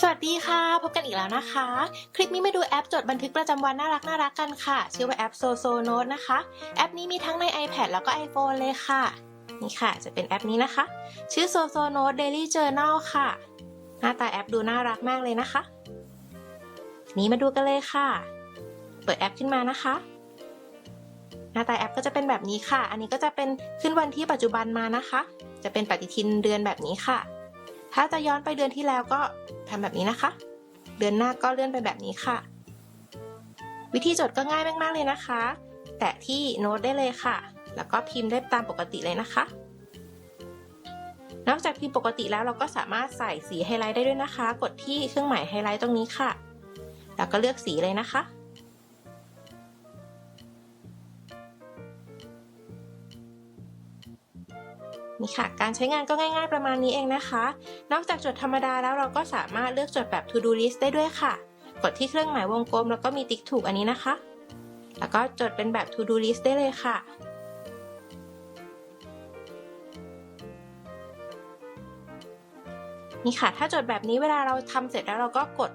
สวัสดีค่ะ พบกันอีกแล้วนะคะ คลิปนี้มาดูแอปจดบันทึกประจำวันน่ารักน่ารักกันค่ะ ชื่อว่าแอป Soso Note นะคะ แอปนี้มีทั้งใน iPad แล้วก็ iPhone เลยค่ะ นี่ค่ะ จะเป็นแอปนี้นะคะ ชื่อ Soso Note Daily Journal ค่ะ หน้าตาแอปดูน่ารักมากเลยนะคะ นี้มาดูกันเลยค่ะ เปิดแอปขึ้นมานะคะ หน้าตาแอปก็จะเป็นแบบนี้ค่ะ อันนี้ก็จะเป็นขึ้นวันที่ปัจจุบันมานะคะ จะเป็นปฏิทินเดือนแบบนี้ค่ะ ถ้าจะย้อนไปเดือนที่แล้วก็ทำแบบนี้นะคะ เดือนหน้าก็เลื่อนไปแบบนี้ค่ะ วิธีจดก็ง่ายมากๆเลยนะคะ แตะที่โน้ตได้เลยค่ะ แล้วก็พิมพ์ได้ตามปกติเลยนะคะ นอกจากพิมพ์ปกติแล้วเราก็สามารถใส่สีไฮไลท์ได้ด้วยนะคะ กดที่เครื่องหมายไฮไลท์ตรงนี้ค่ะ แล้วก็เลือกสีเลยนะคะ นี่ค่ะ การใช้งานก็ง่ายๆประมาณนี้เองนะคะ นอกจากจดธรรมดาแล้วเราก็สามารถเลือกจดแบบ to do list ได้ด้วยค่ะ กดที่เครื่องหมายวงกลมแล้วก็มีติ๊กถูกอันนี้นะคะ แล้วก็จดเป็นแบบ to do list ได้เลยค่ะนี่ค่ะ ถ้าจดแบบนี้เวลาเราทำเสร็จแล้วเราก็กด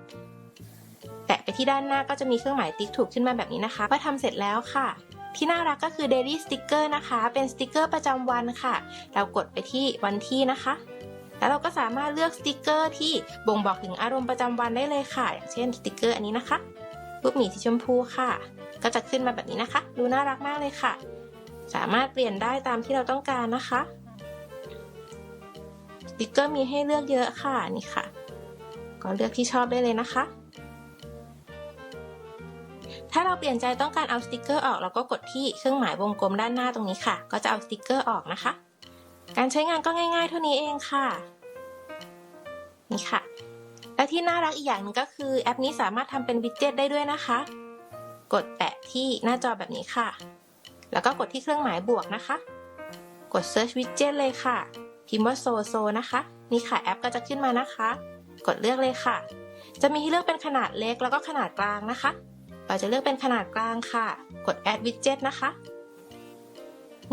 แตะไปที่ด้านหน้าก็จะมีเครื่องหมายติ๊กถูกขึ้นมาแบบนี้นะคะว่าทำเสร็จแล้วค่ะ ที่น่ารักก็คือ daily sticker นะคะ เป็นสติกเกอร์ประจำวันค่ะ เรากดไปที่วันที่นะคะ แล้วเราก็สามารถเลือกสติกเกอร์ที่บ่งบอกถึงอารมณ์ประจำวันได้เลยค่ะ อย่างเช่นสติกเกอร์อันนี้นะคะรูปหมีสีชมพูค่ะ ก็จะขึ้นมาแบบนี้นะคะ ดูน่ารักมากเลยค่ะ สามารถเปลี่ยนได้ตามที่เราต้องการนะคะสติกเกอร์มีให้เลือกเยอะค่ะนี่ค่ะ ก็เลือกที่ชอบได้เลยนะคะ ถ้าเราเปลี่ยนใจต้องการเอาสติกเกอร์ออกเราก็กดที่เครื่องหมายวงกลมด้านหน้าตรงนี้ค่ะ ก็จะเอาสติกเกอร์ออกนะคะ การใช้งานก็ง่าย ๆ เท่านี้เองค่ะ นี่ค่ะ และที่น่ารักอีกอย่างหนึ่งก็คือแอปนี้สามารถทำเป็นวิดเจ็ตได้ด้วยนะคะ กดแตะที่หน้าจอแบบนี้ค่ะ แล้วก็กดที่เครื่องหมายบวกนะคะ กด Search Widget เลยค่ะ พิมพ์ว่าโซโซนะคะ นี่ค่ะแอปก็จะขึ้นมานะคะ กดเลือกเลยค่ะจะมีให้เลือกเป็นขนาดเล็กแล้วก็ขนาดกลางนะคะ เราจะเลือกเป็นขนาดกลางค่ะ กด Add Widget นะคะ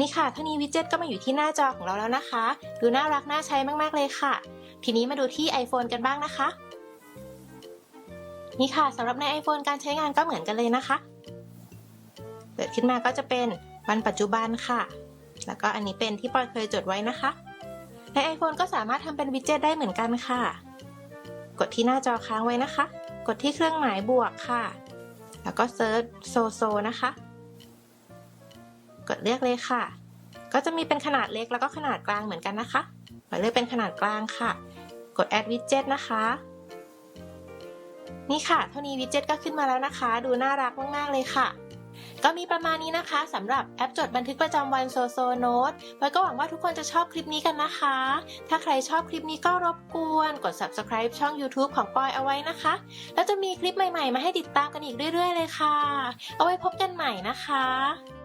นี่ค่ะเท่านี้วิดเจ็ตก็มาอยู่ที่หน้าจอของเราแล้วนะคะ ดูน่ารักน่าใช้มาก ๆ เลยค่ะ ทีนี้มาดูที่ iPhone กันบ้างนะคะ นี่ค่ะสำหรับใน iPhone การใช้งานก็เหมือนกันเลยนะคะ เปิดขึ้นมาก็จะเป็นวันปัจจุบันค่ะ แล้วก็อันนี้เป็นที่ปอยเคยจดไว้นะคะ ใน iPhone ก็สามารถทำเป็นวิดเจ็ตได้เหมือนกันค่ะ กดที่หน้าจอค้างไว้นะคะ กดที่เครื่องหมายบวกค่ะ แล้วก็เซิร์ชโซโซนะคะ กดเลือกเลยค่ะ ก็จะมีเป็นขนาดเล็กแล้วก็ขนาดกลางเหมือนกันนะคะขอเลือกเป็นขนาดกลางค่ะ กด add widget นะคะ นี่ค่ะ เท่านี้วิดเจ็ตก็ขึ้นมาแล้วนะคะ ดูน่ารักมากๆเลยค่ะ ก็มีประมาณนี้นะคะสำหรับแอปจดบันทึกประจำวันโซโซโน้ตไว้ก็หวังว่าทุกคนจะชอบคลิปนี้กันนะคะ ถ้าใครชอบคลิปนี้ก็รบกวนกด subscribe ช่อง YouTube ของปอยเอาไว้นะคะ แล้วจะมีคลิปใหม่ๆ มาให้ติดตามกันอีกเรื่อยๆ เลยค่ะ เอาไว้พบกันใหม่นะคะ